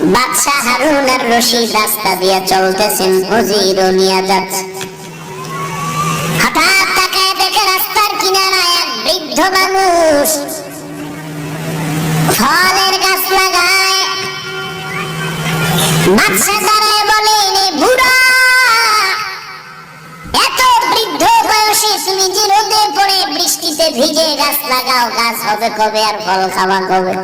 বাদশাহ হারুন আর রশিদ রাস্তা দিয়ে চলতেছেন উজিরও নিয়ে যাচ্ছে হঠাৎ তাকায় দেখে রাস্তার কিনারায় এক বৃদ্ধ মানুষ। ফলের গাছ লাগায়। বাদশাহ দাঁড়ায় বলে "রে বুড়া, এত বৃদ্ধ বয়সে তুমি যে রোদে পড়ে বৃষ্টিতে ভিজে গাছ লাগাও, গাছ হবে কবে আর ফল খাওয়া কবে?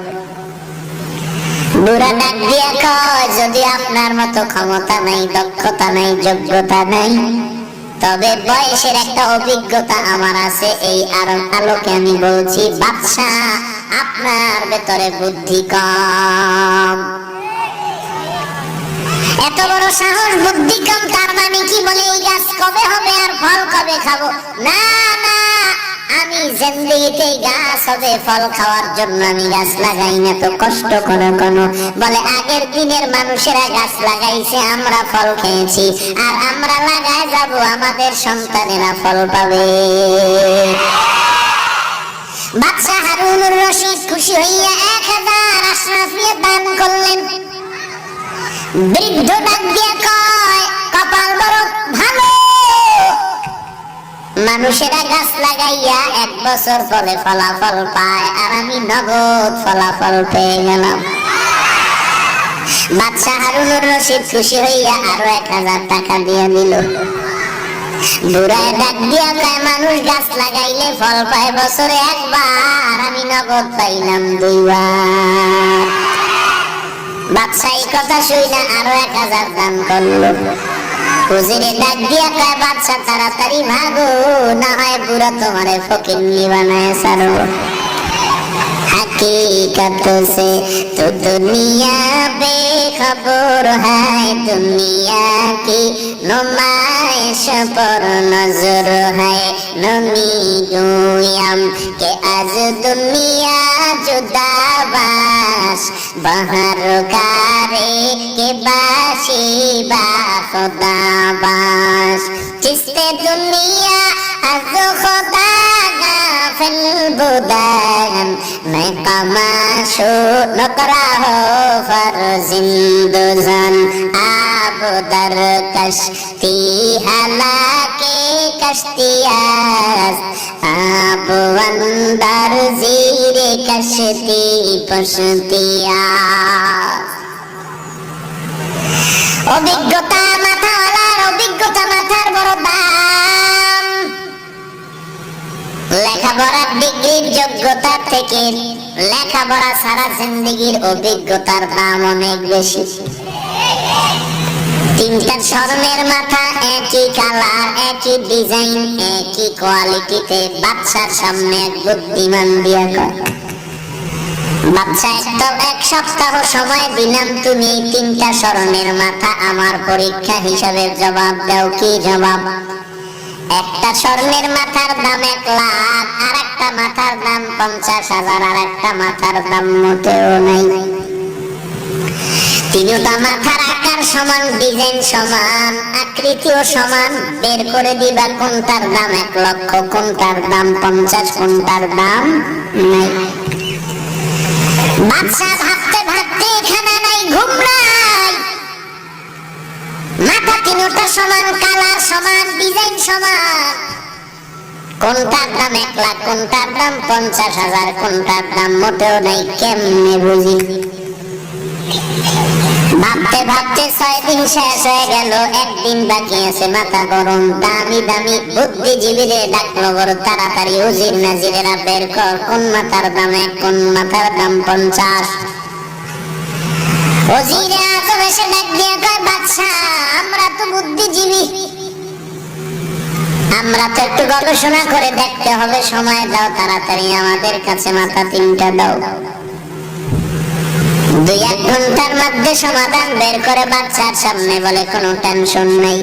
বুড়া ডাক দিয়া কয় যদি আপনার মতো ক্ষমতা নাই, দক্ষতা নাই, যোগ্যতা নাই, তবে বয়সের একটা অভিজ্ঞতা আমার আছে, এই আলোকে আমি বলছি বাদশা আপনার ভেতরে বুদ্ধি কম। এত বড় সাহস, বুদ্ধি কম, তার মানে কি বলে, এই গাছ কবে হবে আর ফল কবে খাব? না না আমি জিন্দগিতে গাছ হবে, ফল খাওয়ার জন্য আমি গাছ লাগাই না, তো কষ্ট করে কোনো। বলে, আগের দিনের মানুষেরা গাছ লাগাইছে, আমরা ফল খেয়েছি, আর আমরা লাগায় যাব, আমাদের সন্তানেরা ফল পাবে। বাদশাহ হারুনুর রশিদ খুশি হইয়া এক হাজার আশরাফিয়া দান করলেন। বৃদ্ধ ডাক দিয়ে কয় মানুষেরা গাছ লাগাইয়া এক বছর পরে ফলাফল পায় আর আমি নগদ ফলাফল পেয়ে গেলাম। বাদশাহ হারুনুর রশিদ খুশি হইয়া আরও এক হাজার টাকা দিয়ে দিল। বুড়ায় মানুষ গাছ লাগাইলে ফল পায় বছরে একবার, আমি নগদ পাইলাম দুইবার। বাদশাহী কথা শুইনা আরও এক হাজার দান করল। হুজুরে ডাক দিয়া কয় বাদশা তাড়াতাড়ি ভাগো না হয় বুড়া তোমারে ফকিন্নি বানায় সারো हकीकत से तो दुनिया बेखबर है दुनिया की नुमाइश पर नजर है नमी गुयम के आज दुनिया আকাশ বাহার কারে কে বাসি বা খোদাবাস চিস্তে দুনিয়া আজ খোদা গাফিল বুদান মে কমাশু নকরা হো ফর জিন্দুজান। আবুদার কশ তি হালাকে কষ্টিয়াস است آب و অভিজ্ঞতা মাথাওয়ালার অভিজ্ঞতা মাথার বড় দাম। লেখাপড়ার ডিগ্রির যোগ্যতা থেকে লেখাপড়া সারা জিন্দিগির অভিজ্ঞতার দাম অনেক বেশি। তিনটা স্বর্ণের মাথা, একই কালার, একই ডিজাইন, একই কোয়ালিটিতে বাচ্চার সামনে বুদ্ধিমান দিয়া বাচ্চা এক সপ্তাহ সময় দিলাম, তুমি তিনটা মাথা আমার পরীক্ষা হিসাবে জবাব দাও, কি জবাব? একটা স্বর্ণের মাথার দাম এক লাখ আর একটা মাথার দাম পঞ্চাশ হাজার আর একটা মাথার দাম মোটেও নাই। তিনটা সমান, ডিজাইন সমান, আকৃতিও সমান। বের করে দিবা কোনটার দাম, এক লক্ষ কোনটার দাম, পঞ্চাশ কোনটার দাম, নাই। বাদশা ভাবতে ভাবতে এখানে নাই ঘুম নাই মাথা তিনটা সমান, কালার সমান, ডিজাইন সমান। কোনটার দাম এক লাখ, কোনটার দাম পঞ্চাশ হাজার, কোনটার দাম মোটেও নাই, কেমনে বুঝি? ভাবতে ভাবতে ছয় দিন শেষ হয়ে গেল। একদিন বাকি আছে, মাথা গরম, দামি দামি বুদ্ধিজীবীদের ডাকলো বড় তাড়াতাড়ি উজির নাজিরেরা বের কর, কোন মাথার দাম এক, কোন মাথার দাম পঞ্চাশ? আমরা তো একটু গবেষণা করে দেখতে হবে, সময় দাও তাড়াতাড়ি, আমাদের কাছে মাথা তিনটা দাও। দুই এক ঘণ্টার মধ্যে সমাধান বের করে বাচ্চার সামনে বলে কোনো টেনশন নাই।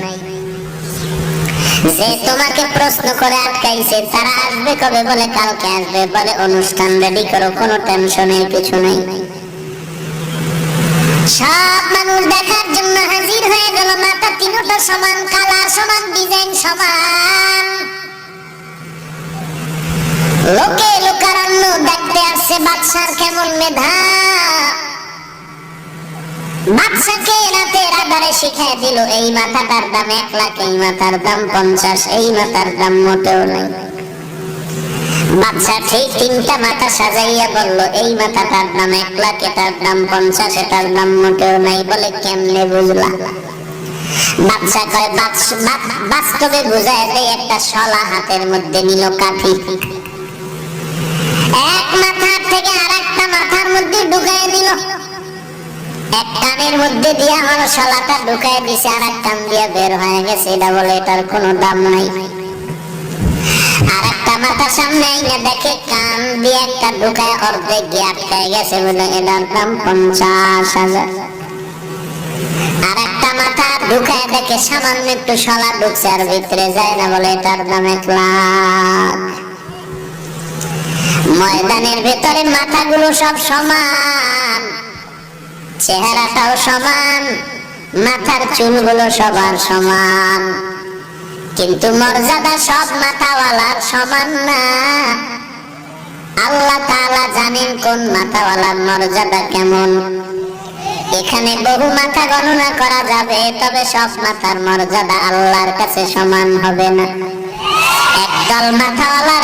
যে তোমাকে প্রশ্ন করে আটকাইছে, তারা আসবে কবে বলে কালকে আসবে বলে অনুষ্ঠান রেডি করো, কোনো টেনশনের কিছু নেই। সব মানুষ দেখার জন্য হাজির হয়ে গেল, মাথা তিনটা সমান, কালার সমান ডিজাইন সমান। লোকে লোকারণ্য দেখতে আসছে বাদশার কেমন মেধা। এই তিনটা মাথা দাম এক দাম পঞ্চাশ নাই বলে বুঝলা? বাদশা কয় বাস্তবে বুঝায় একটা শলা হাতের মধ্যে নিল কাঠি। কানের মধ্যে দিয়ে আমার শলাটা ঢুকাই দিছে আর এক কান দিয়ে বের হয়ে গেছে এটা বলে এটার কোনো দাম নাই। আর একটা মাথা সামনে দেখে কান দিয়ে একটা ঢুকায় অর্ধেক গিয়ে আটকায় গেছে বলে, এটার দাম পঞ্চাশ হাজার। আর একটা মাথা ঢুকায় দেখে সামান্য একটু শলা ঢুকছে, আর ভিতরে যায় না বলে, এটার দাম এক লাখ। ময়দানের ভেতরে মাথাগুলো সব সমান। চেহারাটাও সমান, মাথার চুলগুলো সবার সমান। কিন্তু মর্যাদা সব মাথাওয়ালার সমান না। আল্লাহ জানেন কোন মাথাওয়ালার মর্যাদা কেমন। এখানে বহু মাথা গণনা করা যাবে, তবে সব মাথার মর্যাদা আল্লাহর কাছে সমান হবে না। একদল মাথাওয়ালার